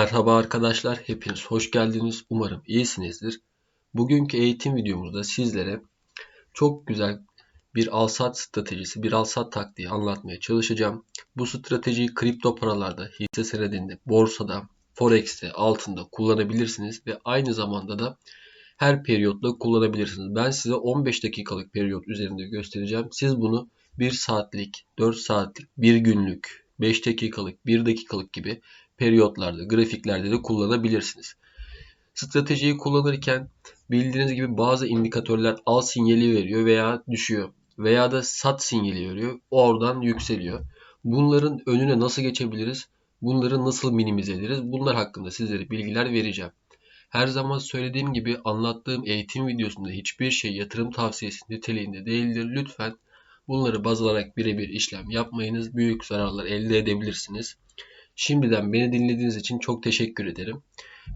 Merhaba arkadaşlar, hepiniz hoş geldiniz. Umarım iyisinizdir. Bugünkü eğitim videomuzda sizlere çok güzel bir al-sat stratejisi, bir al-sat taktiği anlatmaya çalışacağım. Bu stratejiyi kripto paralarda, hisse senedinde, borsada, forex'te, altında kullanabilirsiniz ve aynı zamanda da her periyotla kullanabilirsiniz. Ben size 15 dakikalık periyot üzerinde göstereceğim. Siz bunu 1 saatlik, 4 saatlik, 1 günlük, 5 dakikalık, 1 dakikalık gibi periyotlarda, grafiklerde de kullanabilirsiniz. Stratejiyi kullanırken bildiğiniz gibi bazı indikatörler al sinyali veriyor veya düşüyor veya da sat sinyali veriyor. Oradan yükseliyor. Bunların önüne nasıl geçebiliriz? Bunları nasıl minimize ederiz? Bunlar hakkında sizlere bilgiler vereceğim. Her zaman söylediğim gibi anlattığım eğitim videosunda hiçbir şey yatırım tavsiyesi niteliğinde değildir. Lütfen bunları baz alarak birebir işlem yapmayınız. Büyük zararlar elde edebilirsiniz. Şimdiden beni dinlediğiniz için çok teşekkür ederim.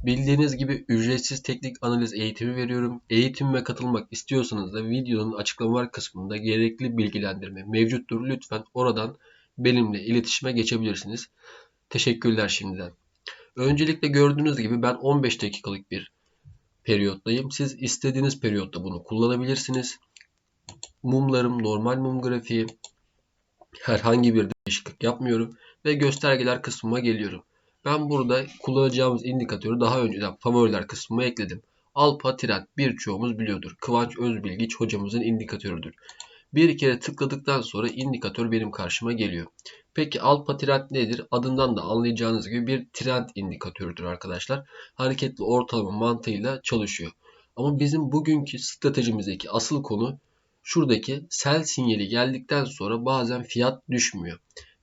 Bildiğiniz gibi ücretsiz teknik analiz eğitimi veriyorum. Eğitimime katılmak istiyorsanız da videonun açıklamalar kısmında gerekli bilgilendirme mevcuttur. Lütfen oradan benimle iletişime geçebilirsiniz. Teşekkürler şimdiden. Öncelikle gördüğünüz gibi ben 15 dakikalık bir periyottayım. Siz istediğiniz periyotta bunu kullanabilirsiniz. Mumlarım normal mum grafiği. Herhangi bir değişiklik yapmıyorum ve göstergeler kısmıma geliyorum. Ben burada kullanacağımız indikatörü daha önceden favoriler kısmıma ekledim. Alpa Trend birçoğumuz biliyordur. Kıvanç Özbilgiç hocamızın indikatörüdür. Bir kere tıkladıktan sonra indikatör benim karşıma geliyor. Peki alfa trend nedir? Adından da anlayacağınız gibi bir trend indikatörüdür arkadaşlar. Hareketli ortalama mantığıyla çalışıyor. Ama bizim bugünkü stratejimizdeki asıl konu şuradaki sell sinyali geldikten sonra bazen fiyat düşmüyor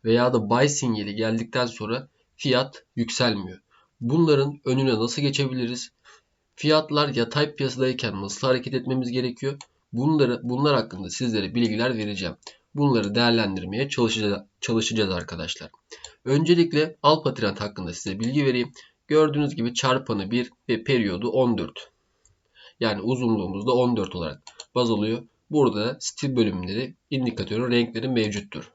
veya da buy sinyali geldikten sonra fiyat yükselmiyor. Bunların önüne nasıl geçebiliriz? Fiyatlar yatay piyasadayken nasıl hareket etmemiz gerekiyor? Bunları, bunlar hakkında sizlere bilgiler vereceğim. Bunları değerlendirmeye çalışacağız, çalışacağız arkadaşlar. Öncelikle Alpa Trend hakkında size bilgi vereyim. Gördüğünüz gibi çarpanı 1 ve periyodu 14. Yani uzunluğumuz da 14 olarak baz alıyor. Burada stil bölümleri, indikatörün renkleri mevcuttur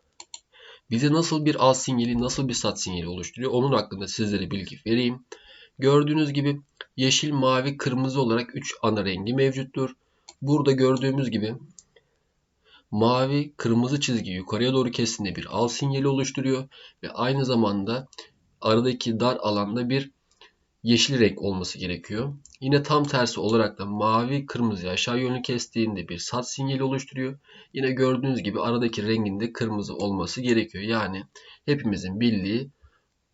bize nasıl bir al sinyali, nasıl bir sat sinyali oluşturuyor onun hakkında sizlere bilgi vereyim. Gördüğünüz gibi yeşil, mavi, kırmızı olarak 3 ana rengi mevcuttur. Burada gördüğümüz gibi mavi, kırmızı çizgi yukarıya doğru kestiğinde bir al sinyali oluşturuyor ve aynı zamanda aradaki dar alanda bir yeşil renk olması gerekiyor. Yine tam tersi olarak da mavi kırmızı aşağı yönlü kestiğinde bir sat sinyali oluşturuyor. Yine gördüğünüz gibi aradaki rengin de kırmızı olması gerekiyor. Yani hepimizin bildiği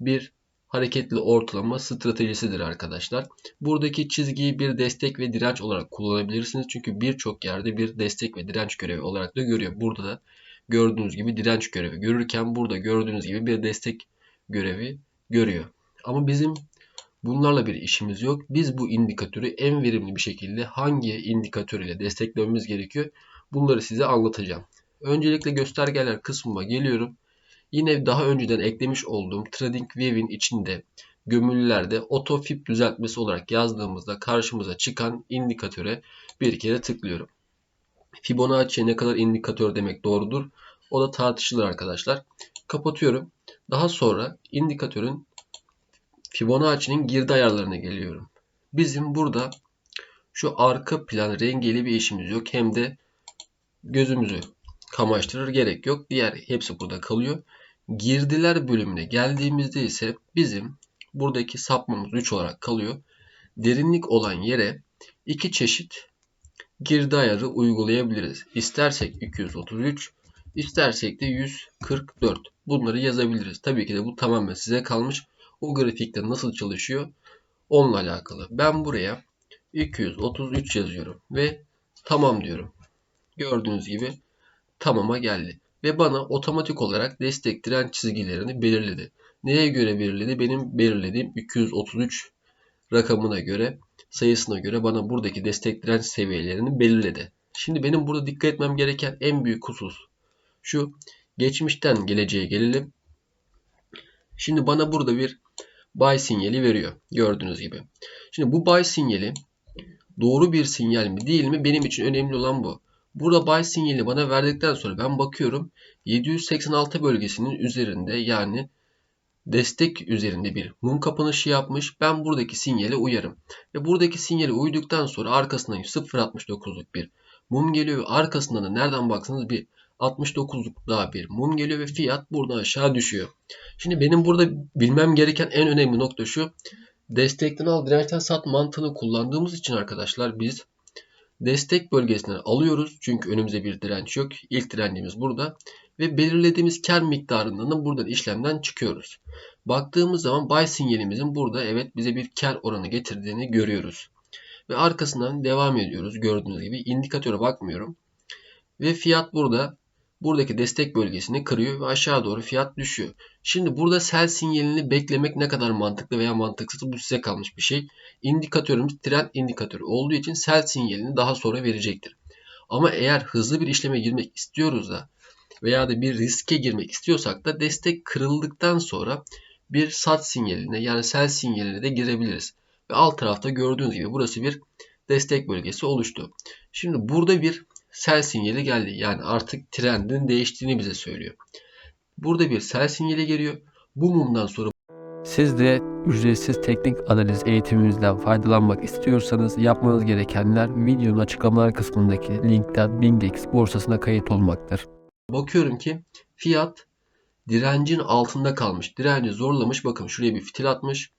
bir hareketli ortalama stratejisidir arkadaşlar. Buradaki çizgiyi bir destek ve direnç olarak kullanabilirsiniz. Çünkü birçok yerde bir destek ve direnç görevi olarak da görüyor. Burada da gördüğünüz gibi direnç görevi görürken burada gördüğünüz gibi bir destek görevi görüyor. Ama bizim Bunlarla bir işimiz yok. Biz bu indikatörü en verimli bir şekilde hangi indikatör ile desteklememiz gerekiyor? Bunları size anlatacağım. Öncelikle göstergeler kısmına geliyorum. Yine daha önceden eklemiş olduğum TradingView'in içinde gömülülerde otofip düzeltmesi olarak yazdığımızda karşımıza çıkan indikatöre bir kere tıklıyorum. Fibonacci ne kadar indikatör demek doğrudur? O da tartışılır arkadaşlar. Kapatıyorum. Daha sonra indikatörün Fibonacci'nin girdi ayarlarına geliyorum. Bizim burada şu arka plan rengiyle bir işimiz yok. Hem de gözümüzü kamaştırır gerek yok. Diğer hepsi burada kalıyor. Girdiler bölümüne geldiğimizde ise bizim buradaki sapmamız 3 olarak kalıyor. Derinlik olan yere iki çeşit girdi ayarı uygulayabiliriz. İstersek 233, istersek de 144. Bunları yazabiliriz. Tabii ki de bu tamamen size kalmış o grafikte nasıl çalışıyor onunla alakalı. Ben buraya 233 yazıyorum ve tamam diyorum. Gördüğünüz gibi tamama geldi. Ve bana otomatik olarak destek direnç çizgilerini belirledi. Neye göre belirledi? Benim belirlediğim 233 rakamına göre, sayısına göre bana buradaki destek direnç seviyelerini belirledi. Şimdi benim burada dikkat etmem gereken en büyük husus şu. Geçmişten geleceğe gelelim. Şimdi bana burada bir buy sinyali veriyor. Gördüğünüz gibi. Şimdi bu buy sinyali doğru bir sinyal mi değil mi benim için önemli olan bu. Burada buy sinyali bana verdikten sonra ben bakıyorum 786 bölgesinin üzerinde yani destek üzerinde bir mum kapanışı yapmış. Ben buradaki sinyale uyarım. Ve buradaki sinyale uyduktan sonra arkasından 0.69'luk bir mum geliyor arkasından da nereden baksanız bir 69'luk daha bir mum geliyor ve fiyat buradan aşağı düşüyor. Şimdi benim burada bilmem gereken en önemli nokta şu. Destekten al dirençten sat mantığını kullandığımız için arkadaşlar biz destek bölgesinden alıyoruz. Çünkü önümüzde bir direnç yok. İlk direncimiz burada. Ve belirlediğimiz kar miktarından da buradan işlemden çıkıyoruz. Baktığımız zaman buy sinyalimizin burada evet bize bir kar oranı getirdiğini görüyoruz. Ve arkasından devam ediyoruz. Gördüğünüz gibi indikatöre bakmıyorum. Ve fiyat burada buradaki destek bölgesini kırıyor ve aşağı doğru fiyat düşüyor. Şimdi burada sell sinyalini beklemek ne kadar mantıklı veya mantıksız bu size kalmış bir şey. İndikatörümüz trend indikatörü olduğu için sell sinyalini daha sonra verecektir. Ama eğer hızlı bir işleme girmek istiyoruz da veya da bir riske girmek istiyorsak da destek kırıldıktan sonra bir sat sinyaline yani sell sinyaline de girebiliriz. Ve alt tarafta gördüğünüz gibi burası bir destek bölgesi oluştu. Şimdi burada bir sell sinyali geldi. Yani artık trendin değiştiğini bize söylüyor. Burada bir sell sinyali geliyor. Bu mumdan sonra Siz de ücretsiz teknik analiz eğitimimizden faydalanmak istiyorsanız yapmanız gerekenler videonun açıklamalar kısmındaki linkten BingX borsasına kayıt olmaktır. bakıyorum ki fiyat direncin altında kalmış. Direnci zorlamış. Bakın şuraya bir fitil atmış.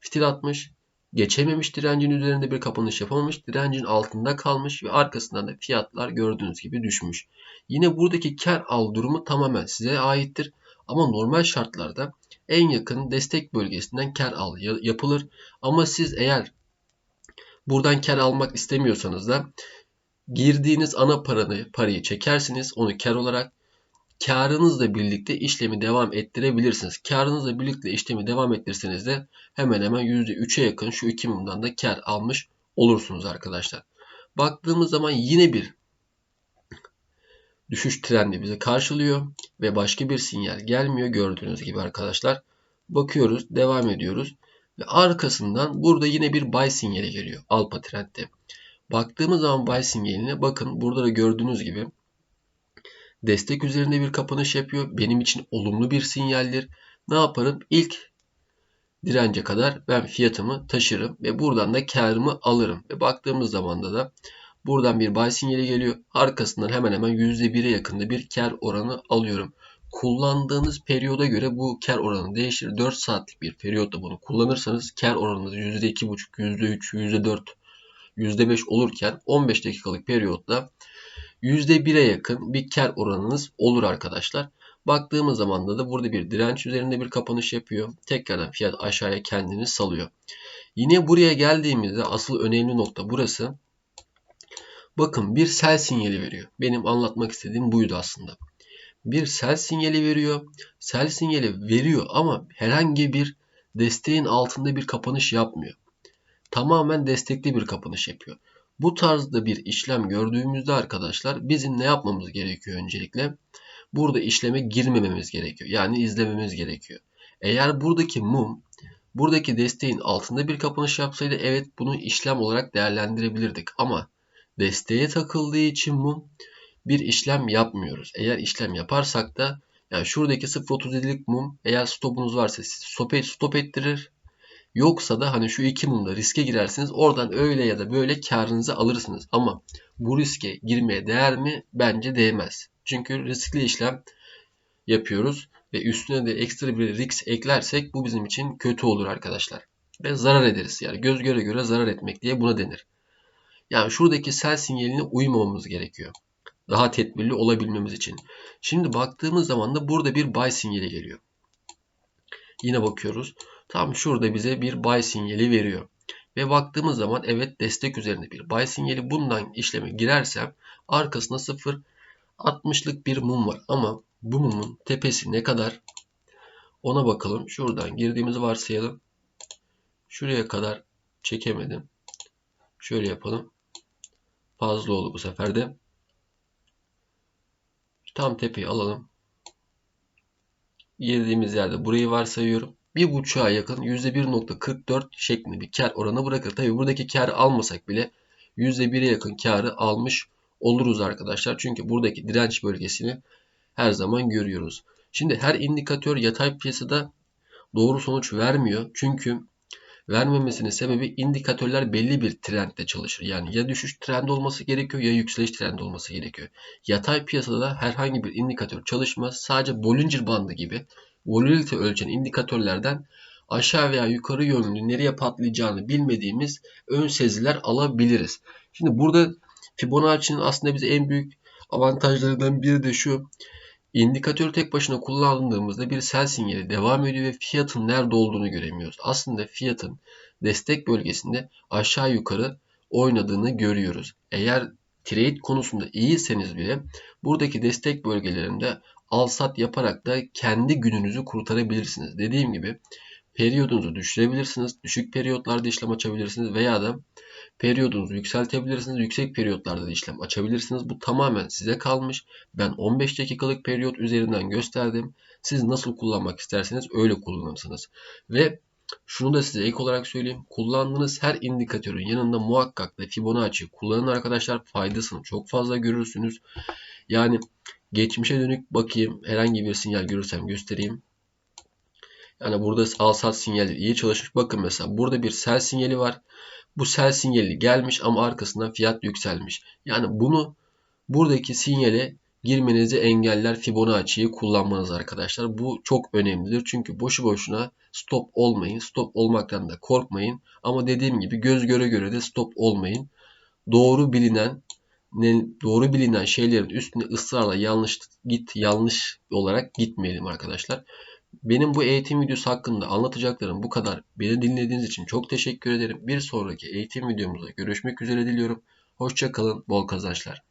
Fitil atmış. Geçememiş direncin üzerinde bir kapanış yapamamış. Direncin altında kalmış ve arkasından da fiyatlar gördüğünüz gibi düşmüş. Yine buradaki kar al durumu tamamen size aittir. Ama normal şartlarda en yakın destek bölgesinden kar al yapılır. Ama siz eğer buradan kar almak istemiyorsanız da girdiğiniz ana paranı, parayı çekersiniz onu kar olarak karınızla birlikte işlemi devam ettirebilirsiniz. Karınızla birlikte işlemi devam ettirseniz de hemen hemen %3'e yakın şu iki mumdan da kar almış olursunuz arkadaşlar. Baktığımız zaman yine bir düşüş trendi bizi karşılıyor ve başka bir sinyal gelmiyor gördüğünüz gibi arkadaşlar. Bakıyoruz, devam ediyoruz ve arkasından burada yine bir buy sinyali geliyor alfa trendde. Baktığımız zaman buy sinyaline bakın burada da gördüğünüz gibi destek üzerinde bir kapanış yapıyor. Benim için olumlu bir sinyaldir. Ne yaparım? İlk dirence kadar ben fiyatımı taşırım ve buradan da karımı alırım. Ve baktığımız zaman da buradan bir buy sinyali geliyor. Arkasından hemen hemen %1'e yakında bir kar oranı alıyorum. Kullandığınız periyoda göre bu kar oranı değişir. 4 saatlik bir periyotta bunu kullanırsanız kar oranınız %2,5, %3, %4, %5 olurken 15 dakikalık periyotta %1'e yakın bir kar oranınız olur arkadaşlar. Baktığımız zaman da burada bir direnç üzerinde bir kapanış yapıyor. Tekrardan fiyat aşağıya kendini salıyor. Yine buraya geldiğimizde asıl önemli nokta burası. Bakın bir sell sinyali veriyor. Benim anlatmak istediğim buydu aslında. Bir sell sinyali veriyor. Sell sinyali veriyor ama herhangi bir desteğin altında bir kapanış yapmıyor. Tamamen destekli bir kapanış yapıyor. Bu tarzda bir işlem gördüğümüzde arkadaşlar bizim ne yapmamız gerekiyor öncelikle? Burada işleme girmememiz gerekiyor. Yani izlememiz gerekiyor. Eğer buradaki mum buradaki desteğin altında bir kapanış yapsaydı evet bunu işlem olarak değerlendirebilirdik. Ama desteğe takıldığı için mum bir işlem yapmıyoruz. Eğer işlem yaparsak da yani şuradaki 0.37'lik mum eğer stopunuz varsa stop, stop ettirir Yoksa da hani şu iki mumda riske girersiniz. Oradan öyle ya da böyle karınızı alırsınız. Ama bu riske girmeye değer mi? Bence değmez. Çünkü riskli işlem yapıyoruz. Ve üstüne de ekstra bir risk eklersek bu bizim için kötü olur arkadaşlar. Ve zarar ederiz. Yani göz göre göre zarar etmek diye buna denir. Yani şuradaki sell sinyaline uymamamız gerekiyor. Daha tedbirli olabilmemiz için. Şimdi baktığımız zaman da burada bir buy sinyali geliyor. Yine bakıyoruz. Tam şurada bize bir buy sinyali veriyor. Ve baktığımız zaman evet destek üzerinde bir buy sinyali bundan işleme girersem arkasında 0 60'lık bir mum var. Ama bu mumun tepesi ne kadar? Ona bakalım. Şuradan girdiğimizi varsayalım. Şuraya kadar çekemedim. Şöyle yapalım. Fazla oldu bu sefer de. Tam tepeyi alalım. Girdiğimiz yerde burayı varsayıyorum bir buçuğa yakın %1.44 şeklinde bir kar oranı bırakır. Tabi buradaki karı almasak bile %1'e yakın karı almış oluruz arkadaşlar. Çünkü buradaki direnç bölgesini her zaman görüyoruz. Şimdi her indikatör yatay piyasada doğru sonuç vermiyor. Çünkü vermemesinin sebebi indikatörler belli bir trendde çalışır. Yani ya düşüş trendi olması gerekiyor ya yükseliş trendi olması gerekiyor. Yatay piyasada da herhangi bir indikatör çalışmaz. Sadece Bollinger bandı gibi volatility ölçen indikatörlerden aşağı veya yukarı yönlü nereye patlayacağını bilmediğimiz ön seziler alabiliriz. Şimdi burada Fibonacci'nin aslında bize en büyük avantajlarından biri de şu. İndikatörü tek başına kullandığımızda bir sell sinyali devam ediyor ve fiyatın nerede olduğunu göremiyoruz. Aslında fiyatın destek bölgesinde aşağı yukarı oynadığını görüyoruz. Eğer trade konusunda iyiyseniz bile buradaki destek bölgelerinde al sat yaparak da kendi gününüzü kurtarabilirsiniz. Dediğim gibi periyodunuzu düşürebilirsiniz. Düşük periyotlarda işlem açabilirsiniz veya da periyodunuzu yükseltebilirsiniz. Yüksek periyotlarda da işlem açabilirsiniz. Bu tamamen size kalmış. Ben 15 dakikalık periyot üzerinden gösterdim. Siz nasıl kullanmak isterseniz öyle kullanırsınız. Ve şunu da size ek olarak söyleyeyim. Kullandığınız her indikatörün yanında muhakkak da Fibonacci kullanın arkadaşlar. Faydasını çok fazla görürsünüz. Yani geçmişe dönük bakayım. Herhangi bir sinyal görürsem göstereyim. Yani burada al sat sinyali iyi çalışmış. Bakın mesela burada bir sell sinyali var. Bu sell sinyali gelmiş ama arkasından fiyat yükselmiş. Yani bunu buradaki sinyale girmenizi engeller Fibonacci'yi kullanmanız arkadaşlar. Bu çok önemlidir. Çünkü boşu boşuna stop olmayın. Stop olmaktan da korkmayın. Ama dediğim gibi göz göre göre de stop olmayın. Doğru bilinen doğru bilinen şeylerin üstüne ısrarla yanlış git yanlış olarak gitmeyelim arkadaşlar. Benim bu eğitim videosu hakkında anlatacaklarım bu kadar. Beni dinlediğiniz için çok teşekkür ederim. Bir sonraki eğitim videomuzda görüşmek üzere diliyorum. Hoşçakalın, bol kazançlar.